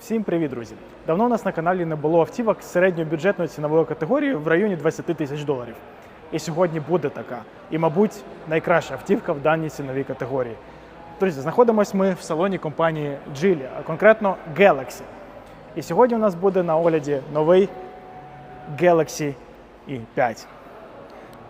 Всім привіт, друзі! Давно у нас на каналі не було автівок середньобюджетної цінової категорії в районі 20 тисяч доларів. І сьогодні буде така. І, мабуть, найкраща автівка в даній ціновій категорії. Друзі, знаходимося ми в салоні компанії Geely, а конкретно Galaxy. І сьогодні у нас буде на огляді новий Galaxy i5.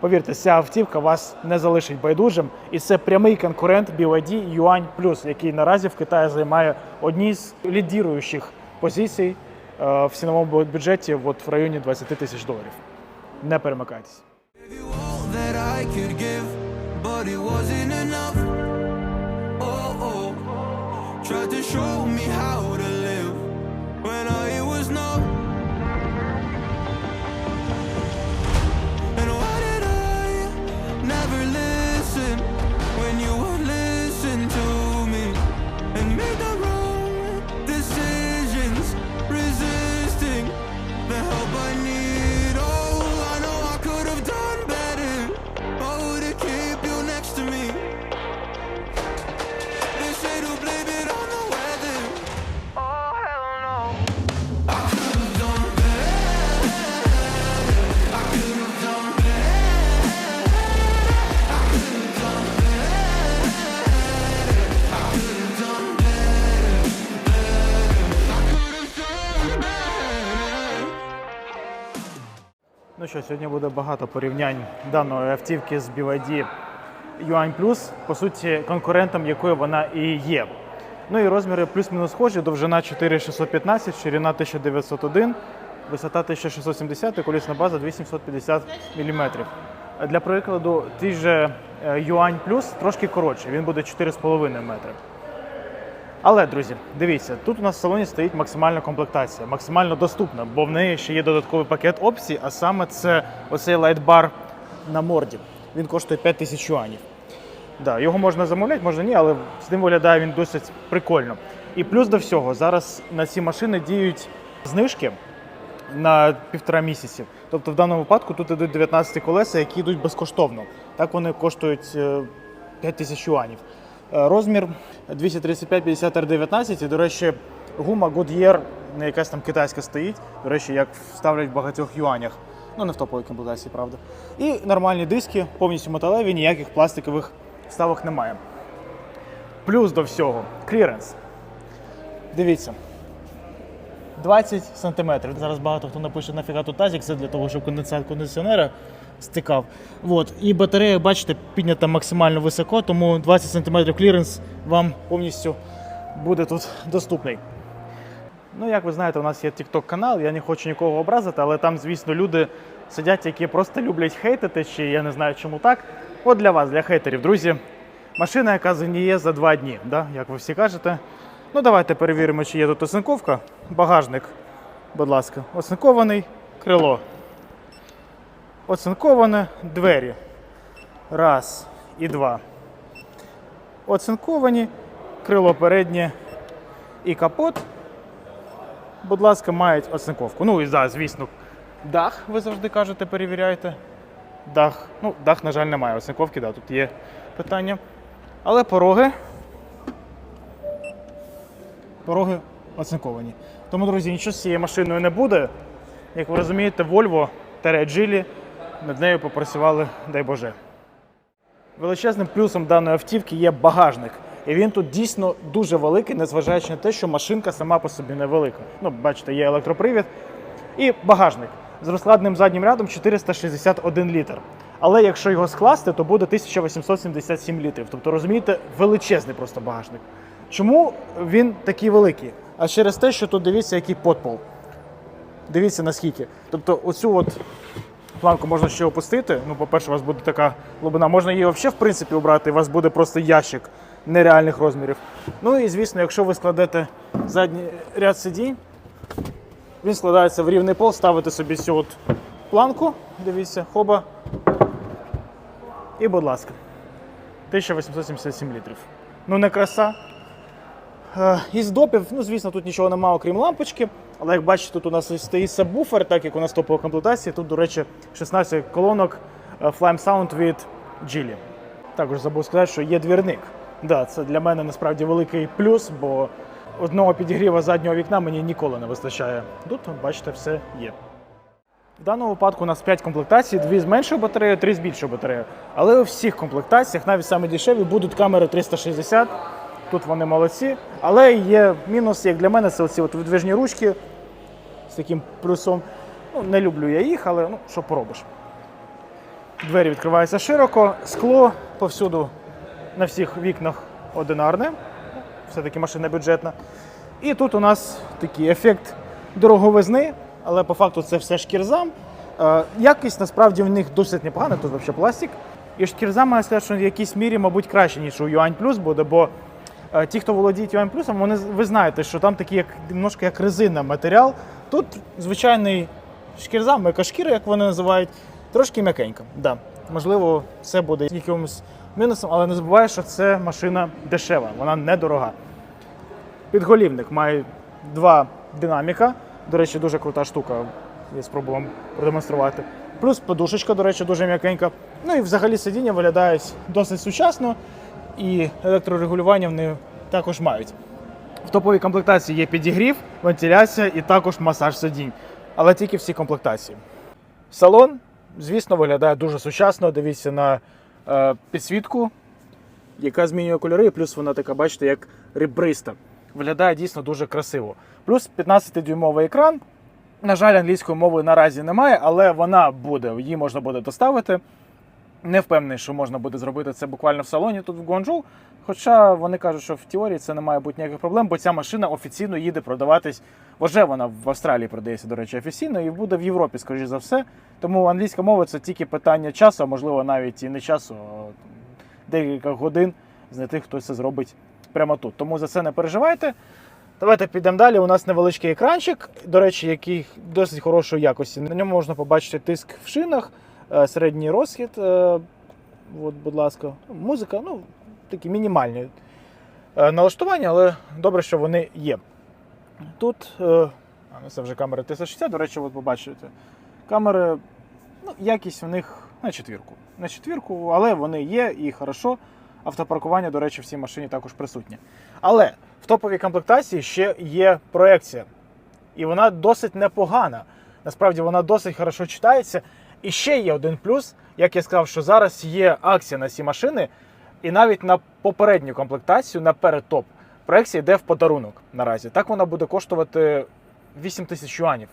Повірте, ця автівка вас не залишить байдужим, і це прямий конкурент BYD Yuan Plus, який наразі в Китаї займає одні з лідіруючих позицій е, в ціновому бюджеті от в районі 20 тисяч доларів. Не перемикайтесь. Що, сьогодні буде багато порівнянь даної автівки з BYD Yuan Plus, по суті, конкурентом якої вона і є. Ну і розміри плюс-мінус схожі, довжина 4615, ширина 1901, висота 1670 і колісна база 2750 мм. Для прикладу, той же е, Yuan Plus трошки коротший, він буде 4,5 метри. Але, друзі, дивіться, тут у нас в салоні стоїть максимальна комплектація, максимально доступна, бо в неї ще є додатковий пакет опцій, а саме це оцей лайтбар на морді. Він коштує 5 тисяч юанів. Да, його можна замовляти, можна ні, але з ним виглядає він досить прикольно. І плюс до всього, зараз на ці машини діють знижки на півтора місяці. Тобто в даному випадку тут йдуть 19 колеса, які йдуть безкоштовно. Так вони коштують е, 5 тисяч юанів. Е, Розмір 235-50 R19 і, до речі, гума Goodyear, не якась там китайська стоїть, до речі, як ставлять в багатьох юанях. Ну, не в топовій комплектації, правда. І нормальні диски, повністю металеві, ніяких пластикових вставок немає. Плюс до всього кліренс. Дивіться. 20 сантиметрів. Зараз багато хто напише нафіга тут тазик, це для того, щоб конденсат кондиціонера стикав. От. І батарея, бачите, піднята максимально високо, тому 20 сантиметрів кліренс вам повністю буде тут доступний. Ну, як ви знаєте, у нас є TikTok канал, я не хочу нікого образити, але там, звісно, люди сидять, які просто люблять хейтити, чи я не знаю, чому так. От для вас, для хейтерів, друзі, машина, яка згніє за два дні, да? як ви всі кажете. Ну, давайте перевіримо, чи є тут оцинковка. Багажник, будь ласка, оцинкований, крило. Оцинковане двері. Раз і два. Оцинковані, крило переднє і капот будь ласка, мають оцинковку. Ну і да, звісно, дах, ви завжди кажете, перевіряйте. Дах. Ну, дах, на жаль, немає. Оцинковки, да, тут є питання. Але пороги. Пороги оцинковані. Тому, друзі, нічого з цією машиною не буде. Як ви розумієте, Volvo Geely над нею попрацювали, дай Боже. Величезним плюсом даної автівки є багажник. І він тут дійсно дуже великий, незважаючи на те, що машинка сама по собі невелика. Ну, бачите, є електропривід. І багажник з розкладним заднім рядом 461 літр. Але якщо його скласти, то буде 1877 літрів. Тобто, розумієте, величезний просто багажник. Чому він такий великий? А через те, що тут дивіться, який подпол. Дивіться наскільки. Тобто, оцю от планку можна ще опустити. Ну, по-перше, у вас буде така глибина. Можна її взагалі, в принципі, обрати, і у вас буде просто ящик нереальних розмірів. Ну і звісно, якщо ви складете задній ряд сидінь, він складається в рівний пол, ставите собі цю от планку, дивіться, хоба. І, будь ласка, 1877 літрів. Ну, не краса. Е, Із допів, ну звісно, тут нічого немає, окрім лампочки. Але як бачите, тут у нас стоїть сабвуфер, так як у нас топова комплектація. Тут, до речі, 16 колонок е, Flame Sound від Geely. Також забув сказати, що є двірник. Да, це для мене насправді великий плюс, бо одного підігріва заднього вікна мені ніколи не вистачає. Тут, бачите, все є. В даному випадку у нас 5 комплектацій, дві з меншою батареєю, три з більшою батареєю. Але у всіх комплектаціях, навіть саме дешеві, будуть камери 360. Тут вони молодці. Але є мінус, як для мене, це оці от видвижні ручки з таким плюсом. Ну, не люблю я їх, але ну, що поробиш. Двері відкриваються широко, скло повсюду на всіх вікнах одинарне. Все-таки машина бюджетна. І тут у нас такий ефект дороговизни, але по факту це все шкірзам. Е, якість насправді в них досить непогана, тут взагалі пластик. І шкірзам має сказати, що в якійсь мірі, мабуть, краще, ніж у Юань Плюс буде, бо ті, хто володіють Плюсом, вони ви знаєте, що там такий як немножко як резина матеріал. Тут звичайний шкірзам, екошкіра, як вони називають, трошки м'якенька. Да. Можливо, це буде якимось мінусом, але не забувай, що це машина дешева, вона недорога. Підголівник має два динаміка. До речі, дуже крута штука. Я спробую вам продемонструвати. Плюс подушечка, до речі, дуже м'якенька. Ну і взагалі сидіння виглядають досить сучасно, і електрорегулювання вони також мають. В топовій комплектації є підігрів, вентиляція і також масаж сидінь, але тільки всі комплектації. Салон, звісно, виглядає дуже сучасно. Дивіться на е, підсвітку, яка змінює кольори, плюс вона така, бачите, як ребриста. Виглядає дійсно дуже красиво. Плюс 15-дюймовий екран. На жаль, англійської мови наразі немає, але вона буде, її можна буде доставити. Не впевнений, що можна буде зробити це буквально в салоні тут в Гуанчжоу. Хоча вони кажуть, що в теорії це не має бути ніяких проблем, бо ця машина офіційно їде продаватись. Вже вона в Австралії продається, до речі, офіційно, і буде в Європі, скоріш за все. Тому англійська мова це тільки питання часу, а можливо навіть і не часу, а декілька годин знайти, хто це зробить прямо тут. Тому за це не переживайте. Давайте підемо далі. У нас невеличкий екранчик, до речі, який досить хорошої якості. На ньому можна побачити тиск в шинах, середній розхід. е, От, будь ласка, музика, ну, такі мінімальні е, налаштування, але добре, що вони є. Тут, е, ну, це вже камера 360, до речі, от побачите. Камери, ну, якість у них на четвірку. На четвірку, але вони є і хорошо. Автопаркування, до речі, в цій машині також присутнє. Але в топовій комплектації ще є проекція. І вона досить непогана. Насправді вона досить хорошо читається. І ще є один плюс, як я сказав, що зараз є акція на ці машини, і навіть на попередню комплектацію, на передтоп, проекція йде в подарунок наразі. Так вона буде коштувати 8 тисяч юанів.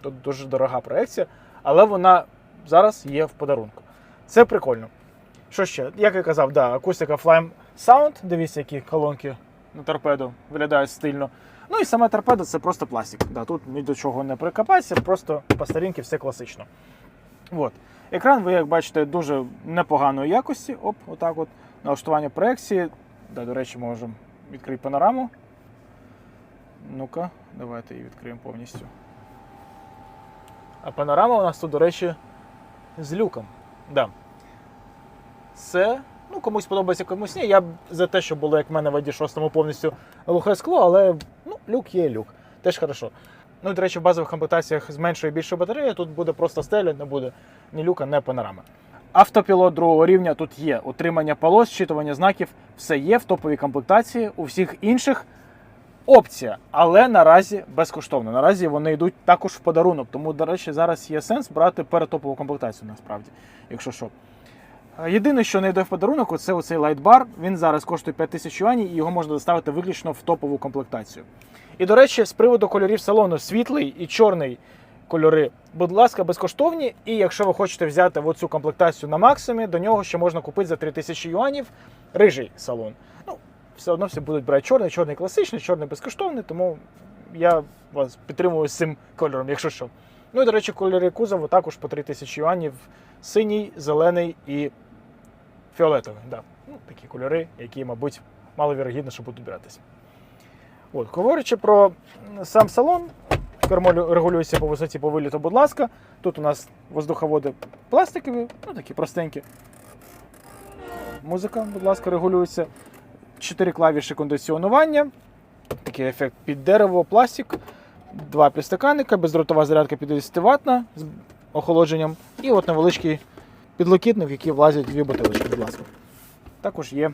Тут дуже дорога проекція, але вона зараз є в подарунку. Це прикольно. Що ще? Як я казав, да, акустика Flame Sound. Дивіться, які колонки на торпеду виглядають стильно. Ну і саме торпеда це просто пластик. Да, тут ні до чого не прикопається, просто по старінки все класично. От. Екран, ви як бачите, дуже непоганої якості. Оп, отак от. Налаштування проекції. Да, до речі, можемо відкрити панораму. Ну-ка, давайте її відкриємо повністю. А панорама у нас тут, до речі, з люком. Да. Це, ну, комусь подобається, комусь ні. Я за те, що було, як в мене в ID 6 повністю глухе скло, але ну, люк є люк. Теж хорошо. Ну, і, до речі, в базових комплектаціях з меншою і більшою батареєю тут буде просто стеля, не буде ні люка, ні панорами. Автопілот другого рівня тут є. Утримання полос, щитування знаків, все є в топовій комплектації. У всіх інших опція, але наразі безкоштовно. Наразі вони йдуть також в подарунок. Тому, до речі, зараз є сенс брати передтопову комплектацію, насправді, якщо що. Е, Єдине, що не йде в подарунок, це оцей лайтбар. Він зараз коштує 5 тисяч юанів і його можна доставити виключно в топову комплектацію. І до речі, з приводу кольорів салону світлий і чорний кольори, будь ласка, безкоштовні. І якщо ви хочете взяти оцю комплектацію на максимумі, до нього ще можна купити за 3 тисячі юанів рижий салон. Ну, все одно всі будуть брати чорний, чорний класичний, чорний безкоштовний, тому я вас підтримую з цим кольором, якщо що. Ну і, до речі, кольори кузову також по 3 тисячі юанів. Синій, зелений і фіолетовий. Да. Ну, такі кольори, які, мабуть, маловірогідно, що будуть братися. От, говорячи про сам салон, кермо регулюється по висоті по виліту, будь ласка. Тут у нас воздуховоди пластикові, ну такі простенькі. Музика, будь ласка, регулюється. Чотири клавіші кондиціонування. Такий ефект під дерево, пластик. Два підстаканника, бездротова зарядка 50 ватна з охолодженням. І от невеличкий підлокітник, в який влазять дві бутилочки, будь ласка. Також є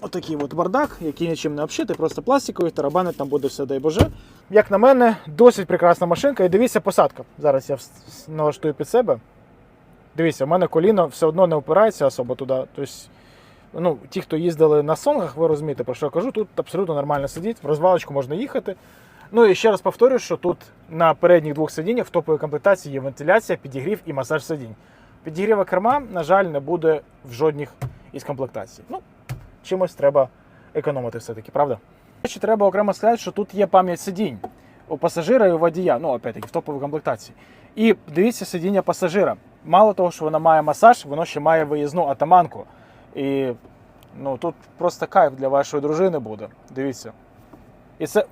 отакий от бардак, який нічим не обшитий, просто пластиковий, тарабани там буде все, дай Боже. Як на мене, досить прекрасна машинка. І дивіться, посадка. Зараз я налаштую під себе. Дивіться, в мене коліно все одно не опирається особо туди. Тобто, ну, ті, хто їздили на сонгах, ви розумієте, про що я кажу, тут абсолютно нормально сидіть, в розвалочку можна їхати. Ну і ще раз повторюю, що тут на передніх двох сидіннях в топовій комплектації є вентиляція, підігрів і масаж сидінь. Підігріва керма, на жаль, не буде в жодніх із комплектацій. Ну, чимось треба економити все-таки, правда? Ще треба окремо сказати, що тут є пам'ять сидінь у пасажира і у водія, ну, опять-таки, в топовій комплектації. І дивіться сидіння пасажира. Мало того, що вона має масаж, воно ще має виїзну атаманку. І ну, тут просто кайф для вашої дружини буде. Дивіться. І це.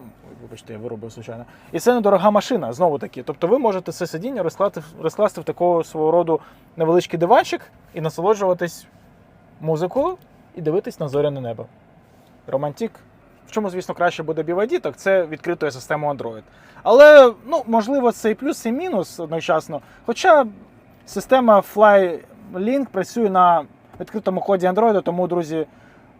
Вибачте, я виробив звичайно. І це недорога машина, знову таки. Тобто ви можете це сидіння розкласти, розкласти в такого свого роду невеличкий диванчик і насолоджуватись музикою і дивитись на зоряне небо. Романтик. В чому, звісно, краще буде BYD, так це відкритою системою Android. Але, ну, можливо, це і плюс, і мінус одночасно. Хоча система FlyLink працює на відкритому коді Android, тому, друзі,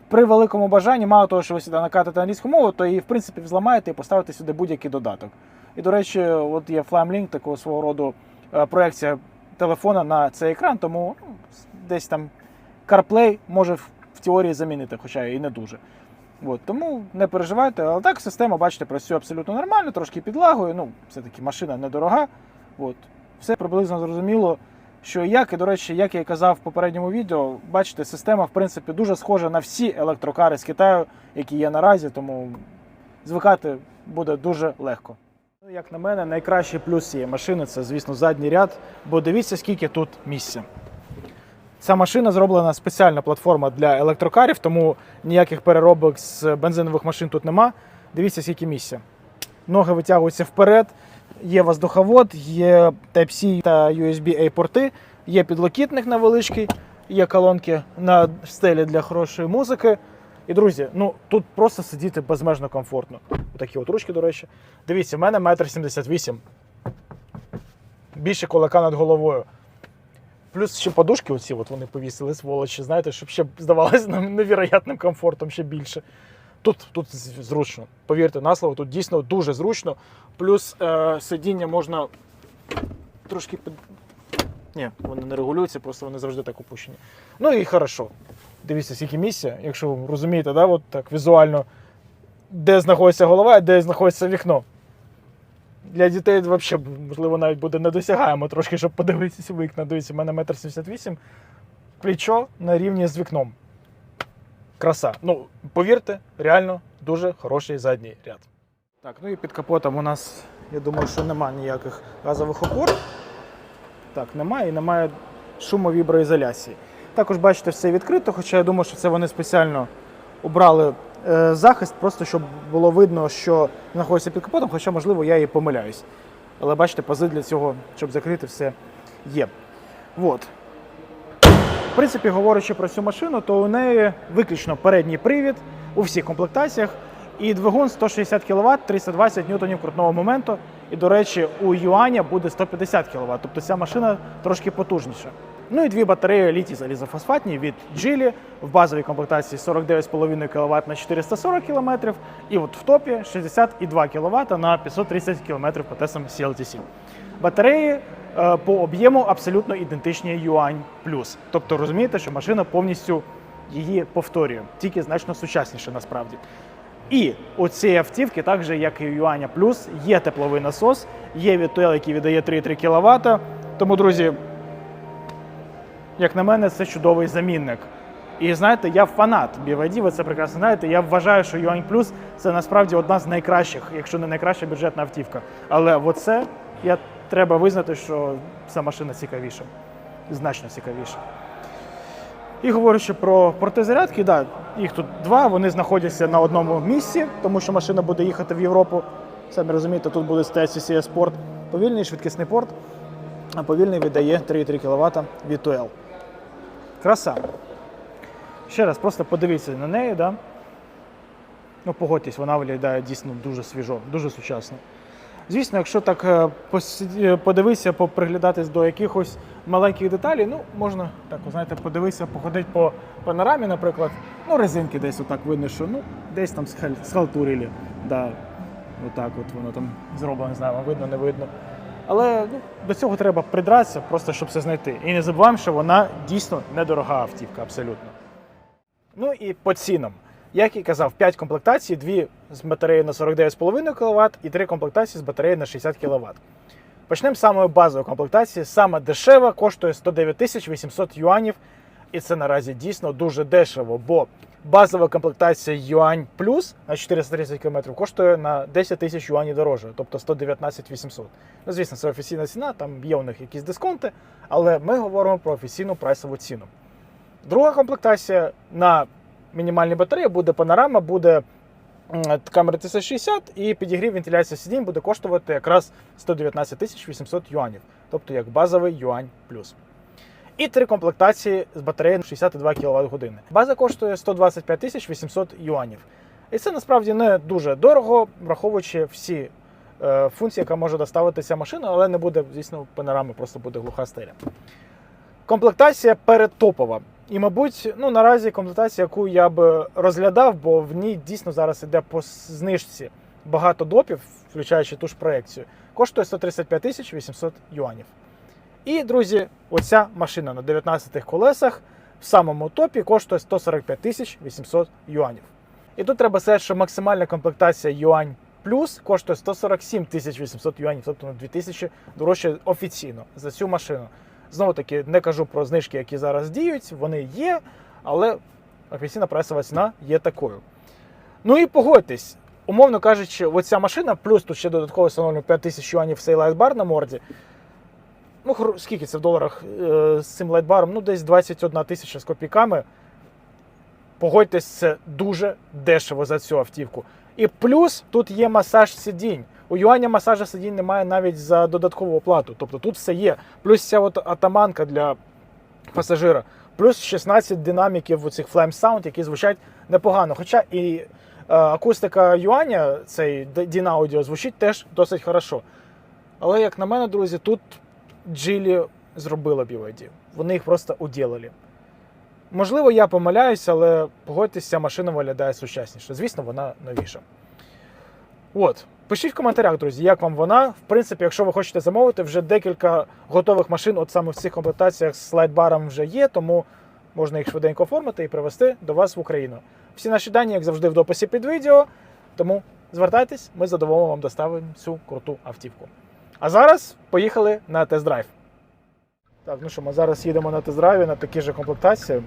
при великому бажанні, мало того, що ви сюди накатите англійську мову, то і в принципі взламаєте і поставите сюди будь-який додаток. І, до речі, от є FlameLink, такого свого роду е, проекція телефона на цей екран, тому ну, десь там CarPlay може в, теорії замінити, хоча і не дуже. От, тому не переживайте, але так система, бачите, працює абсолютно нормально, трошки підлагою. Ну, все-таки машина недорога. От. Все приблизно зрозуміло, що і як. І, до речі, як я і казав в попередньому відео, бачите, система в принципі дуже схожа на всі електрокари з Китаю, які є наразі, тому звикати буде дуже легко. Ну, як на мене, найкращий плюс цієї машини це, звісно, задній ряд, бо дивіться, скільки тут місця. Ця машина зроблена спеціальна платформа для електрокарів, тому ніяких переробок з бензинових машин тут нема. Дивіться, скільки місця. Ноги витягуються вперед, є воздуховод, є Type-C та USB-A порти, є підлокітник невеличкий, є колонки на стелі для хорошої музики. І, друзі, ну тут просто сидіти безмежно комфортно. Отакі от ручки, до речі. Дивіться, в мене метр сімдесят вісім. Більше кулака над головою. Плюс ще подушки оці от вони повісили сволочі, знаєте, щоб ще здавалося нам невероятним комфортом ще більше. Тут, тут зручно. Повірте на слово, тут дійсно дуже зручно. Плюс е, сидіння можна трошки під... Ні, вони не регулюються, просто вони завжди так опущені. Ну і хорошо. Дивіться, скільки місця, якщо ви розумієте, да, от так візуально, де знаходиться голова, де знаходиться вікно. Для дітей взагалі, можливо, навіть буде недосягаємо трошки, щоб подивитися в вікна. Дивіться, у мене метр сімдесят вісім, плечо на рівні з вікном. Краса. Ну, повірте, реально дуже хороший задній ряд. Так, ну і під капотом у нас, я думаю, що немає ніяких газових опор. Так, немає і немає шумовіброізоляції. Також бачите, все відкрито, хоча я думаю, що це вони спеціально обрали е, захист, просто щоб було видно, що знаходиться під капотом, хоча, можливо, я і помиляюсь. Але бачите, пази для цього, щоб закрити все є. От. В принципі, говорячи про цю машину, то у неї виключно передній привід у всіх комплектаціях. І двигун 160 кВт, 320 ньютонів крутного моменту. І, до речі, у Юаня буде 150 кВт, тобто ця машина трошки потужніша. Ну і дві батареї літій залізофосфатні від Geely в базовій комплектації 49,5 кВт на 440 км, і от в топі 62 кВт на 530 км по тестам CLTC. Батареї е, по об'єму абсолютно ідентичні Юань Плюс. Тобто розумієте, що машина повністю її повторює, тільки значно сучасніше насправді. І у цієї автівки, так же як і у Юаня Плюс, є тепловий насос, є VTL, який віддає 3,3 кВт. Тому, друзі, як на мене, це чудовий замінник. І знаєте, я фанат BYD, ви це прекрасно знаєте. Я вважаю, що Юань Плюс це насправді одна з найкращих, якщо не найкраща бюджетна автівка. Але оце я треба визнати, що ця машина цікавіша, значно цікавіша. І говорячи про порти зарядки, да, їх тут два, вони знаходяться на одному місці, тому що машина буде їхати в Європу. Самі розумієте, тут буде стояти CCS Sport. Повільний швидкісний порт, а повільний віддає 3,3 кВт від TUL. Краса. Ще раз, просто подивіться на неї, да? Ну, погодьтесь, вона виглядає дійсно дуже свіжо, дуже сучасно. Звісно, якщо так е, е, подивитися, поприглядатись до якихось маленьких деталей, ну можна так, знаєте, подивитися, походити по панорамі, наприклад. Ну, резинки десь отак видно, що ну, десь там схалтурили. Да, отак от воно там зроблено, не знаю, видно, не видно. Але ну, до цього треба придратися, просто щоб це знайти. І не забуваємо, що вона дійсно недорога автівка, абсолютно. Ну і по цінам. Як і казав, 5 комплектацій, 2 з батареєю на 49,5 кВт і 3 комплектації з батареєю на 60 кВт. Почнемо з самої базової комплектації. Саме дешева коштує 109 тисяч 800 юанів. І це наразі дійсно дуже дешево, бо базова комплектація Юань Плюс на 430 км коштує на 10 тисяч юанів дорожче, тобто 119 800. Ну, звісно, це офіційна ціна, там є у них якісь дисконти, але ми говоримо про офіційну прайсову ціну. Друга комплектація на мінімальній батареї буде панорама, буде камера 360 і підігрів вентиляція сидінь буде коштувати якраз 119 800 юанів, тобто як базовий юань плюс. І три комплектації з батареєю 62 кВт години. База коштує 125 тисяч 800 юанів. І це насправді не дуже дорого, враховуючи всі е, функції, яка може доставити ця машина, але не буде, звісно, панорами, просто буде глуха стеля. Комплектація передтопова. І, мабуть, ну наразі комплектація, яку я б розглядав, бо в ній дійсно зараз іде по знижці багато допів, включаючи ту ж проекцію, коштує 135 тисяч 800 юанів. І, друзі, оця машина на 19 колесах в самому топі коштує 145 тисяч 800 юанів. І тут треба сказати, що максимальна комплектація юань плюс коштує 147 тисяч 800 юанів, тобто на 2000 дорожче офіційно за цю машину. Знову таки, не кажу про знижки, які зараз діють, вони є, але офіційна прайсова ціна є такою. Ну і погодьтесь, умовно кажучи, оця машина, плюс тут ще додатково встановлено 5 тисяч юанів цей лайтбар на морді. Ну, скільки це в доларах е, з цим лайтбаром? Ну, десь 21 тисяча з копійками. Погодьтесь, це дуже дешево за цю автівку. І плюс тут є масаж сидінь. У юаня масажа сидінь немає навіть за додаткову оплату. Тобто тут все є. Плюс ця от атаманка для пасажира, плюс 16 динаміків у цих Flame Sound, які звучать непогано. Хоча і е, акустика юаня, цей DIN Audio, звучить теж досить хорошо. Але, як на мене, друзі, тут Джилі зробила BYD. Вони їх просто уділили. Можливо, я помиляюся, але погодьтесь, ця машина виглядає сучасніше. Звісно, вона новіша. От. Пишіть в коментарях, друзі, як вам вона. В принципі, якщо ви хочете замовити, вже декілька готових машин, от саме в цих комплектаціях з слайдбаром вже є, тому можна їх швиденько оформити і привезти до вас в Україну. Всі наші дані, як завжди, в дописі під відео. Тому звертайтесь, ми задоволено вам доставимо цю круту автівку. А зараз поїхали на тест-драйв. Так, ну що, ми зараз їдемо на тест-драйві на такій же комплектації,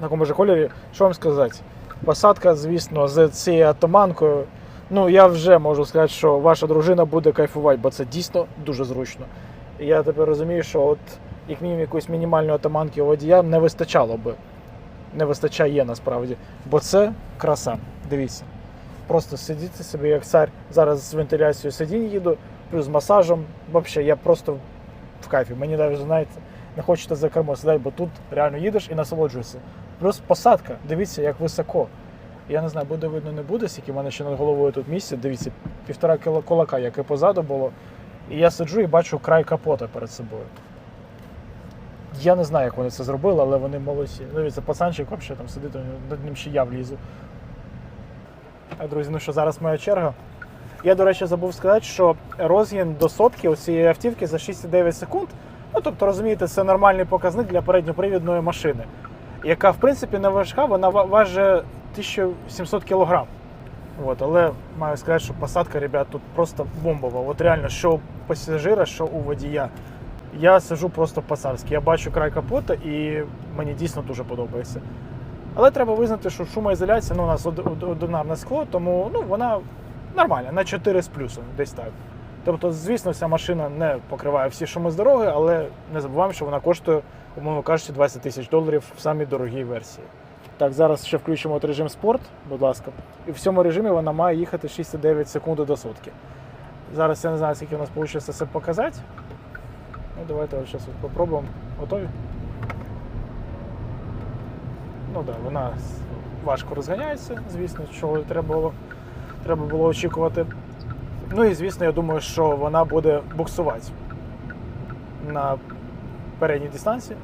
на такому ж кольорі. Що вам сказати? Посадка, звісно, з цією атаманкою. Ну, я вже можу сказати, що ваша дружина буде кайфувати, бо це дійсно дуже зручно. Я тепер розумію, що от як мінімум якоїсь мінімальної атаманки у водія не вистачало би. Не вистачає насправді. Бо це краса. Дивіться. Просто сидіти собі як цар. Зараз з вентиляцією сидінь їду, плюс з масажем. Взагалі, я просто в кайфі. Мені навіть, знаєте, не хочеться за кермо сідати, бо тут реально їдеш і насолоджуєшся. Плюс посадка, дивіться, як високо. Я не знаю, буде видно, не буде, скільки в мене ще над головою тут місця. Дивіться, півтора кіло кулака, як і позаду було. І я сиджу і бачу край капота перед собою. Я не знаю, як вони це зробили, але вони молодці. Ну, дивіться, пацанчик взагалі там сидить, над ним ще я влізу. Так, друзі, ну що, зараз моя черга. Я, до речі, забув сказати, що розгін до сотки у цієї автівки за 6,9 секунд. Ну, тобто, розумієте, це нормальний показник для передньопривідної машини, яка, в принципі, не важка, вона важить 1700 кг. От, але маю сказати, що посадка, ребят, тут просто бомбова. От реально, що у пасажира, що у водія. Я сижу просто по-царськи. Я бачу край капота і мені дійсно дуже подобається. Але треба визнати, що шумоізоляція ну, у нас од- од- одинарне скло, тому ну, вона нормальна, на 4 з плюсом, десь так. Тобто, звісно, ця машина не покриває всі шуми з дороги, але не забуваємо, що вона коштує, умовно кажучи, 20 тисяч доларів в самій дорогій версії. Так, зараз ще включимо от режим спорт, будь ласка. І в цьому режимі вона має їхати 6,9 секунди до сотки. Зараз я не знаю, скільки у нас вийде це показати. Ну, давайте зараз от попробуємо. Готові? Ну так, да, вона важко розганяється, звісно, чого треба було, треба було очікувати. Ну і звісно, я думаю, що вона буде буксувати на передній дистанції.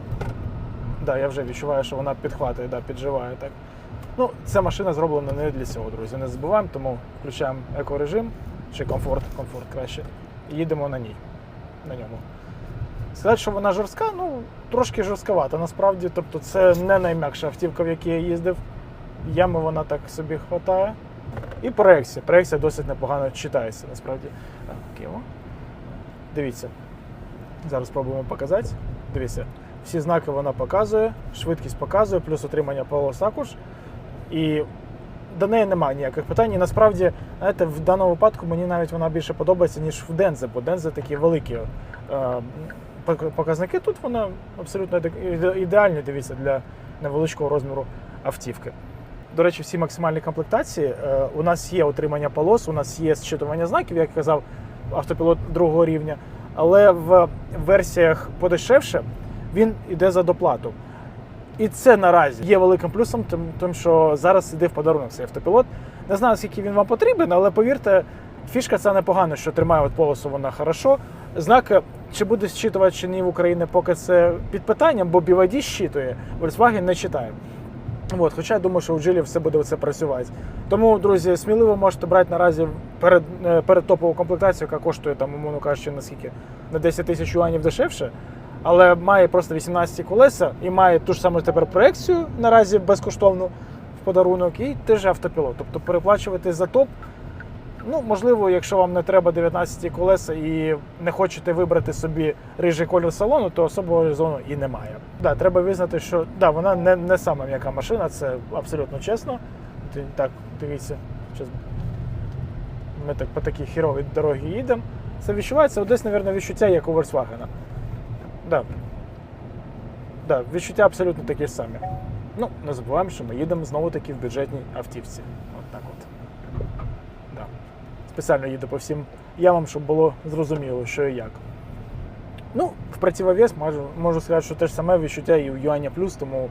Да, я вже відчуваю, що вона підхватує, да, підживає так. Ну, ця машина зроблена не для цього, друзі. Не забуваємо, тому включаємо екорежим чи комфорт, комфорт краще. І їдемо на ній. На ньому. Сказати, що вона жорстка, ну трошки жорстковата. Насправді, тобто це не найм'якша автівка, в якій я їздив. Ями вона так собі хватає. І проекція. Проекція досить непогано читається, насправді. Києво. Дивіться. Зараз спробуємо показати. Дивіться, всі знаки вона показує, швидкість показує, плюс отримання полос також. І до неї немає ніяких питань. І насправді, знаєте, в даному випадку мені навіть вона більше подобається, ніж в Дензе, бо Дензе такі великі е, показники. Тут вона абсолютно іде- ідеальна, дивіться, для невеличкого розміру автівки. До речі, всі максимальні комплектації. е, У нас є отримання полос, у нас є зчитування знаків, як казав автопілот другого рівня. Але в версіях подешевше він йде за доплату. І це наразі є великим плюсом, тим що зараз іде в подарунок цей автопілот. Не знаю, скільки він вам потрібен, але повірте, фішка це непогано, що тримає от полосу вона хорошо. Знак, чи буде зчитувати чи ні в Україні, поки це під питанням, бо BYD щитує, Volkswagen не читає. От, хоча я думаю, що у Джилі все буде це працювати. Тому, друзі, сміливо можете брати наразі перед, е, перед топову комплектацію, яка коштує там, умовно кажучи, наскільки на 10 тисяч юанів дешевше, але має просто 18 колеса і має ту ж саму тепер проекцію наразі безкоштовну в подарунок, і теж автопілот. Тобто переплачувати за топ. Ну, можливо, якщо вам не треба 19 колеса і не хочете вибрати собі рижий колір салону, то особого резону і немає. Да, треба визнати, що да, вона не, не сама м'яка машина, це абсолютно чесно. Так, дивіться, ми так по такій хіровій дорогі їдемо. Це відчувається десь, мабуть, відчуття, як у Volkswagen. Да. Да, відчуття абсолютно такі ж самі. Ну, не забуваємо, що ми їдемо знову таки в бюджетній автівці. От так от. Да. Спеціально їду по всім ямам, щоб було зрозуміло, що і як. Ну, в противовес можу, можу сказати, що те ж саме відчуття і у Юаня Плюс, тому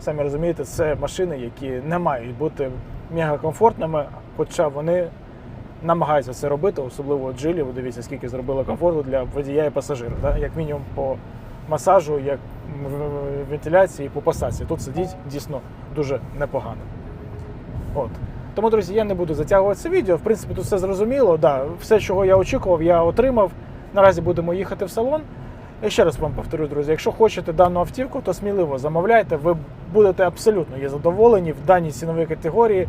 самі розумієте, це машини, які не мають бути мегакомфортними, хоча вони намагаються це робити, особливо джилі. Ви дивіться, скільки зробили комфорту для водія і пасажира. Да? Як мінімум по масажу, як вентиляції, по посадці. Тут сидіть дійсно дуже непогано. От. Тому, друзі, я не буду затягувати це відео. В принципі, тут все зрозуміло. Да, все, чого я очікував, я отримав. Наразі будемо їхати в салон. І ще раз вам повторю, друзі, якщо хочете дану автівку, то сміливо замовляйте. Ви будете абсолютно є задоволені в даній ціновій категорії.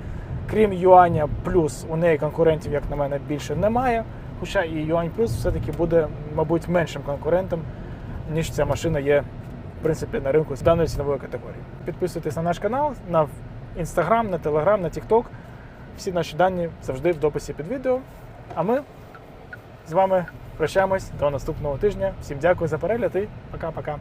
Крім юаня плюс, у неї конкурентів, як на мене, більше немає. Хоча і юань плюс все-таки буде, мабуть, меншим конкурентом, ніж ця машина є в принципі на ринку з даної цінової категорії. Підписуйтесь на наш канал, на інстаграм, на телеграм, на тікток. Всі наші дані завжди в дописі під відео. А ми з вами прощаємось до наступного тижня. Всім дякую за перегляд і пока-пока.